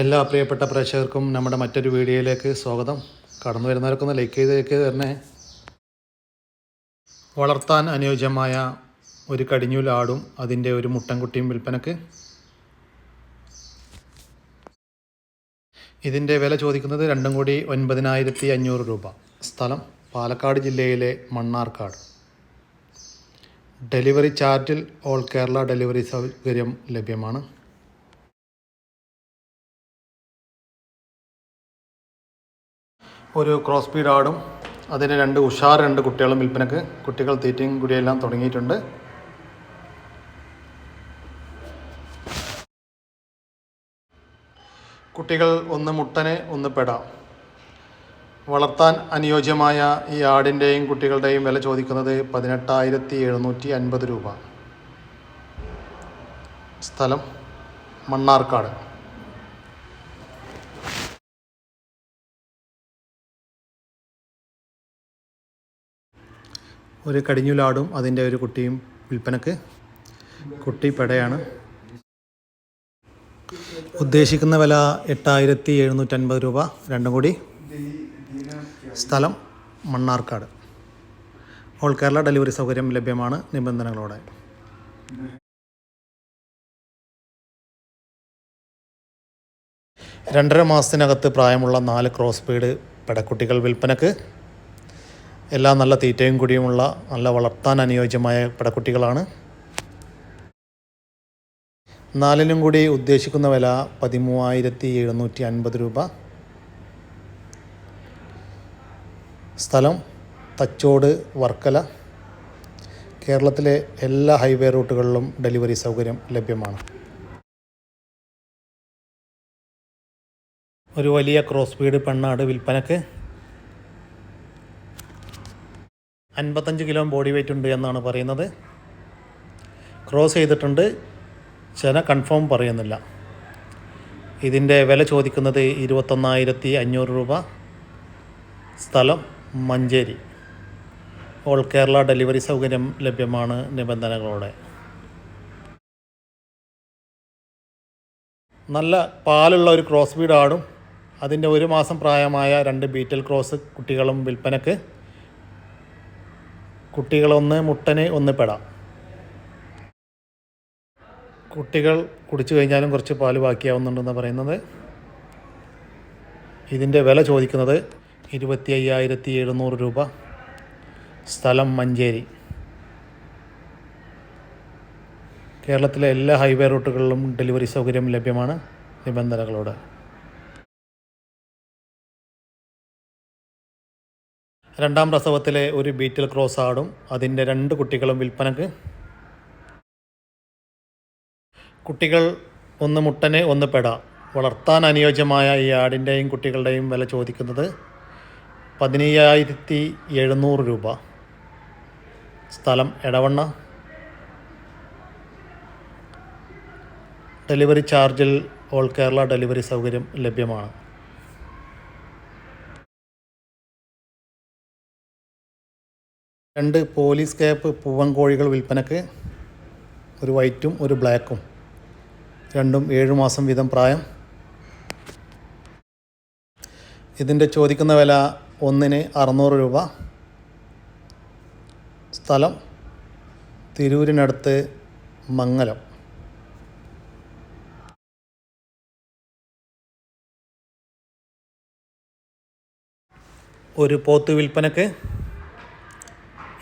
എല്ലാ പ്രിയപ്പെട്ട പ്രേക്ഷകർക്കും നമ്മുടെ മറ്റൊരു വീഡിയോയിലേക്ക് സ്വാഗതം. കടന്നു വരുന്നവർക്കൊന്ന് ഒന്ന് ലൈക്ക് ചെയ്ത് തന്നെ വളർത്താൻ അനുയോജ്യമായ ഒരു കടിഞ്ഞൂൽ ആടും അതിന്റെ ഒരു മുട്ടൻകുട്ടിയും വിൽപ്പനക്ക്. ഇതിന്റെ വില ചോദിക്കുന്നത് രണ്ടും കൂടി ഒൻപതിനായിരത്തി അഞ്ഞൂറ് രൂപ. സ്ഥലം പാലക്കാട് ജില്ലയിലെ മണ്ണാർക്കാട്. ഡെലിവറി ചാർജിൽ ഓൾ കേരള ഡെലിവറി സൗകര്യം ലഭ്യമാണ്. ഒരു ക്രോസ് ബീഡ് ആടും. അതിന് രണ്ട് ഉഷാർ രണ്ട് കുട്ടികളും വിൽപ്പനക്ക്. കുട്ടികൾ തീറ്റയും കുടിയെല്ലാം തുടങ്ങിയിട്ടുണ്ട്. കുട്ടികൾ ഒന്ന് മുട്ടനെ ഒന്ന് പെട. വളർത്താൻ അനുയോജ്യമായ ഈ ആടിന്റെയും കുട്ടികളുടെയും വില ചോദിക്കുന്നത് പതിനെട്ടായിരത്തി എഴുന്നൂറ്റി അൻപത് രൂപ. സ്ഥലം മണ്ണാർക്കാട്. ഒരു കടിഞ്ഞുലാടും അതിന്റെ ഒരു കുട്ടിയും വിൽപ്പനക്ക് കുട്ടി പെടയാണ്. ഉദ്ദേശിക്കുന്ന വില എട്ടായിരത്തി എഴുന്നൂറ്റൻപത് രൂപ രണ്ടും കൂടി സ്ഥലം മണ്ണാർക്കാട്. ഓൾ കേരള ഡെലിവറി സൗകര്യം ലഭ്യമാണ് നിബന്ധനകളോടെ. രണ്ടര മാസത്തിനകത്ത് പ്രായമുള്ള നാല് ക്രോസ് ബീഡ് പെടക്കുട്ടികൾ വിൽപ്പനക്ക് എല്ലാം നല്ല തീറ്റയും കൂടിയുമുള്ള നല്ല വളർത്താൻ അനുയോജ്യമായ പടക്കുട്ടികളാണ്. നാലിനും കൂടി ഉദ്ദേശിക്കുന്ന വില പതിമൂവായിരത്തി എഴുന്നൂറ്റി അൻപത് രൂപ. സ്ഥലം തച്ചോട് വർക്കല. കേരളത്തിലെ എല്ലാ ഹൈവേ റൂട്ടുകളിലും ഡെലിവറി സൗകര്യം ലഭ്യമാണ്. ഒരു വലിയ ക്രോസ് ബീഡ് പെണ്ണാട് വിൽപ്പനക്ക് അൻപത്തഞ്ച് കിലോ ബോഡി വെയിറ്റ് ഉണ്ട് എന്നാണ് പറയുന്നത്. ക്രോസ് ചെയ്തിട്ടുണ്ട്. ചില കൺഫേം പറയുന്നില്ല. ഇതിന്റെ വില ചോദിക്കുന്നത് ഇരുപത്തൊന്നായിരത്തി അഞ്ഞൂറ് രൂപ. സ്ഥലം മഞ്ചേരി. ഓൾ കേരള ഡെലിവറി സൗകര്യം ലഭ്യമാണ് നിബന്ധനകളോടെ. നല്ല പാലുള്ള ഒരു ക്രോസ് ബീഡ് അതിന്റെ ഒരു മാസം പ്രായമായ രണ്ട് ബീറ്റൽ ക്രോസ് കുട്ടികളും വിൽപ്പനക്ക്. കുട്ടികളൊന്ന് മുട്ടന് ഒന്ന് പെടാം. കുട്ടികൾ കുടിച്ചു കഴിഞ്ഞാലും കുറച്ച് പാൽ ബാക്കിയാവുന്നുണ്ടെന്ന് പറയുന്നത്. ഇതിന്റെ വില ചോദിക്കുന്നത് ഇരുപത്തി അയ്യായിരത്തി എഴുന്നൂറ് രൂപ. സ്ഥലം മഞ്ചേരി. കേരളത്തിലെ എല്ലാ ഹൈവേ റൂട്ടുകളിലും ഡെലിവറി സൗകര്യം ലഭ്യമാണ് നിബന്ധനകളോട്. രണ്ടാം പ്രസവത്തിലെ ഒരു ബീറ്റിൽ ക്രോസ് ആടും. അതിന്റെ രണ്ട് കുട്ടികളും വിൽപ്പനക്ക്. കുട്ടികൾ ഒന്ന് മുട്ടനെ ഒന്ന് പെട. വളർത്താൻ അനുയോജ്യമായ ഈ ആടിന്റെയും കുട്ടികളുടെയും വില ചോദിക്കുന്നത് പതിനയ്യായിരത്തി എഴുന്നൂറ് രൂപ. സ്ഥലം എടവണ്ണ. ഡെലിവറി ചാർജിൽ ഓൾ കേരള ഡെലിവറി സൗകര്യം ലഭ്യമാണ്. രണ്ട് പോലീസ് ക്യാപ്പ് പൂവൻ കോഴികൾ വിൽപ്പനക്ക് ഒരു വൈറ്റും ഒരു ബ്ലാക്കും. രണ്ടും ഏഴ് മാസം വീതം പ്രായം. ഇതിന്റെ ചോദിക്കുന്ന വില ഒന്നിന് അറുന്നൂറ് രൂപ. സ്ഥലം തിരൂരിനടുത്ത് മംഗലം. ഒരു പോത്ത് വിൽപ്പനക്ക്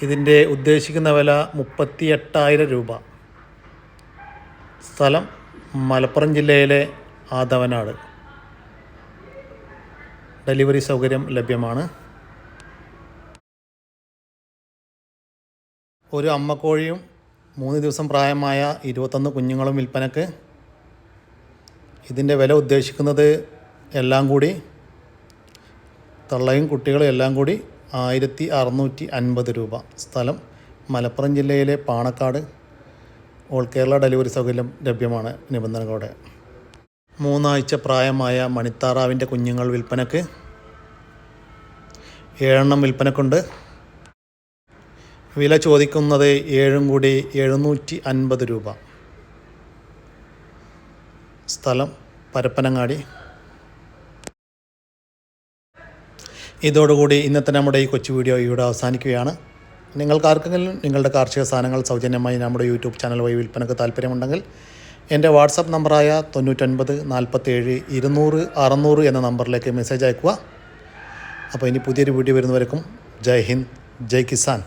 ഇതിന്റെ ഉദ്ദേശിക്കുന്ന വില മുപ്പത്തി എട്ടായിരം രൂപ. സ്ഥലം മലപ്പുറം ജില്ലയിലെ ആദവനാട്. ഡെലിവറി സൗകര്യം ലഭ്യമാണ്. ഒരു അമ്മക്കോഴിയും മൂന്ന് ദിവസം പ്രായമായ ഇരുപത്തൊന്ന് കുഞ്ഞുങ്ങളും വിൽപ്പനക്ക്. ഇതിന്റെ വില ഉദ്ദേശിക്കുന്നത് എല്ലാം കൂടി തള്ളയും കുട്ടികളും എല്ലാം കൂടി ആയിരത്തി അറുന്നൂറ്റി അൻപത് രൂപ. സ്ഥലം മലപ്പുറം ജില്ലയിലെ പാണക്കാട്. ഓൾ കേരള ഡെലിവറി സൗകര്യം ലഭ്യമാണ് നിബന്ധനകളോടെ. മൂന്നാഴ്ച പ്രായമായ മണിത്താറാവിന്റെ കുഞ്ഞുങ്ങൾ വിൽപ്പനക്ക് ഏഴെണ്ണം വിൽപ്പനക്കുണ്ട്. വില ചോദിക്കുന്നത് ഏഴും കൂടി എഴുന്നൂറ്റി അൻപത് രൂപ. സ്ഥലം പരപ്പനങ്ങാടി. ഇതോടുകൂടി ഇന്നത്തെ നമ്മുടെ ഈ കൊച്ചു വീഡിയോ ഇവിടെ അവസാനിക്കുകയാണ്. നിങ്ങൾക്കാർക്കെങ്കിലും നിങ്ങളുടെ കാർഷിക സാധനങ്ങൾ സൗജന്യമായി നമ്മുടെ യൂട്യൂബ് ചാനൽ വഴി വിൽപ്പനക്ക് താല്പര്യമുണ്ടെങ്കിൽ എന്റെ വാട്സപ്പ് നമ്പറായ തൊണ്ണൂറ്റൊൻപത് നാൽപ്പത്തേഴ് ഇരുന്നൂറ് അറുന്നൂറ് എന്ന നമ്പറിലേക്ക് മെസ്സേജ് അയക്കുക. അപ്പോൾ ഇനി പുതിയൊരു വീഡിയോ വരുന്നവർക്കും ജയ് ഹിന്ദ് ജയ് കിസാൻ.